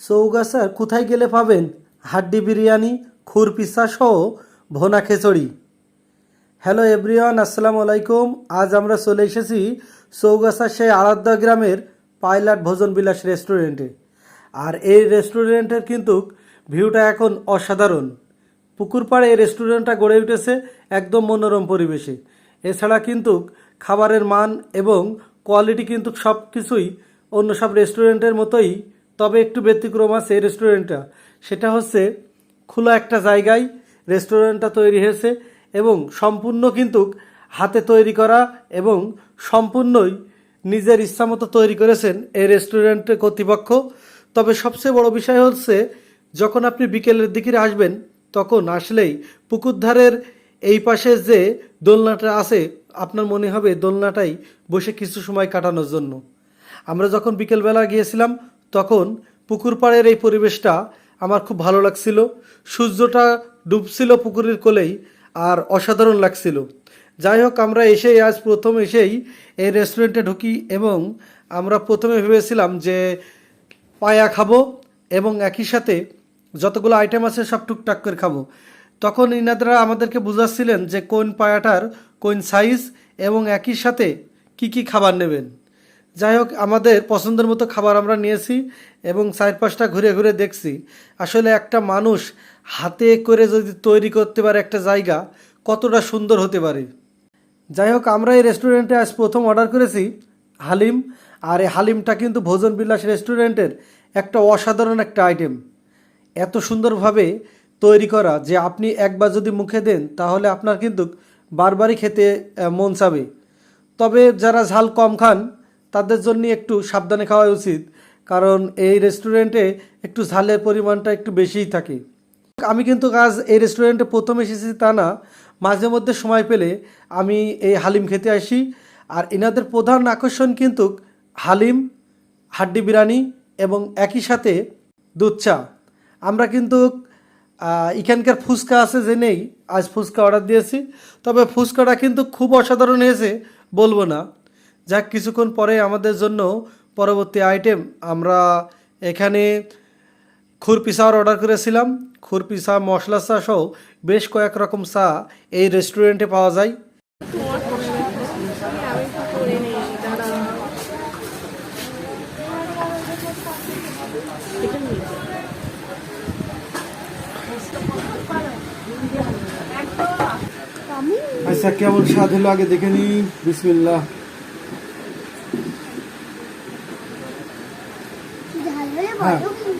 চৌগাছার কোথায় গেলে পাবেন? হাড্ডি বিরিয়ানি খুর পিসা সহ ভোনা খিচুড়ি। হ্যালো এভরিওয়ান, আসসালামু আলাইকুম। আজ আমরা চলে এসেছি চৌগাছা সেই আরাধ্যা গ্রামের পাইলাট ভোজন বিলাস রেস্টুরেন্টে। আর এই রেস্টুরেন্টের কিন্তু ভিউটা এখন অসাধারণ। পুকুর পাড়ে এই রেস্টুরেন্টটা গড়ে উঠেছে একদম মনোরম পরিবেশে। এছাড়া কিন্তু খাবারের মান এবং কোয়ালিটি কিন্তু সব কিছুই অন্য সব রেস্টুরেন্টের মতোই তবে একটু ব্যতিক্রম আছে এই রেস্টুরেন্টটা সেটা হচ্ছে, খোলা একটা জায়গায় রেস্টুরেন্টটা তৈরি হয়েছে এবং সম্পূর্ণ কিন্তু হাতে তৈরি করা এবং সম্পূর্ণই নিজের ইচ্ছামতো তৈরি করেছেন এই রেস্টুরেন্টের কর্তৃপক্ষ। তবে সবচেয়ে বড় বিষয় হচ্ছে, যখন আপনি বিকেলের দিকে আসবেন, তখন আসলেই পুকুরধারের এই পাশে যে দোলনাটা আছে, আপনার মনে হবে দোলনাটাই বসে কিছু সময় কাটানোর জন্য। আমরা যখন বিকেলবেলা গিয়েছিলাম তখন পুকুর পাড়ের এই পরিবেশটা আমার খুব ভালো লাগছিল। সূর্যটা ডুবছিল পুকুরের কোলেই আর অসাধারণ লাগছিল। যাই হোক আমরা এসেই আজ প্রথম এসেই এই রেস্টুরেন্টে ঢুকি এবং আমরা প্রথমে ভেবেছিলাম যে পায়া খাব এবং একই সাথে যতগুলো আইটেম আছে সব টুকটাক করে খাব। তখন ইনাদরা আমাদেরকে বুঝাচ্ছিলেন যে কোন পায়াটার কোন সাইজ এবং একই সাথে কি কি খাবার নেবেন। যাই হোক, আমাদের পছন্দের মতো খাবার আমরা নিয়েছি এবং চার পাঁচটা ঘুরে ঘুরে দেখছি। আসলে একটা মানুষ হাতে করে যদি তৈরি করতে পারে একটা জায়গা, কতটা সুন্দর হতে পারে। যাই হোক, আমরা এই রেস্টুরেন্টে আজ প্রথম অর্ডার করেছি হালিম, আর এই হালিমটা কিন্তু ভোজন বিলাস রেস্টুরেন্টের একটা অসাধারণ একটা আইটেম এত সুন্দরভাবে তৈরি করা যে আপনি একবার যদি মুখে দেন, তাহলে আপনার কিন্তু বারবারই খেতে মন চাবে। তবে যারা ঝাল কম খান তাদের জন্য একটু সাবধানে খাওয়া উচিত, কারণ এই রেস্টুরেন্টে একটু ঝালের পরিমাণটা একটু বেশিই থাকে। আমি কিন্তু আজ এই রেস্টুরেন্টে প্রথম এসেছি তা না, মাঝে মধ্যে সময় পেলে আমি এই হালিম খেতে আসি। আর এনাদের প্রধান আকর্ষণ কিন্তু হালিম, হাড্ডি বিরিয়ানি এবং একই সাথে দুধ চা। আমরা কিন্তু এখানকার ফুচকা আছে যে নেই, আজ ফুচকা অর্ডার দিয়েছি। তবে ফুচকাটা কিন্তু খুব অসাধারণ হয়েছে, বলব না। যাক কিছুক্ষণ পরে আমাদের জন্য পরবর্তী আইটেম আমরা এখানে খুরপি খুরপিসার অর্ডার করেছিলাম। খুরপিসা মশলা চা সহ বেশ কয়েক রকম চা এই রেস্টুরেন্টে পাওয়া যায়। আচ্ছা কেমন স্বাদ হলো? আগে দেখে নি বিসমিল্লাহ। ঝালে হ্যাঁ। ভালো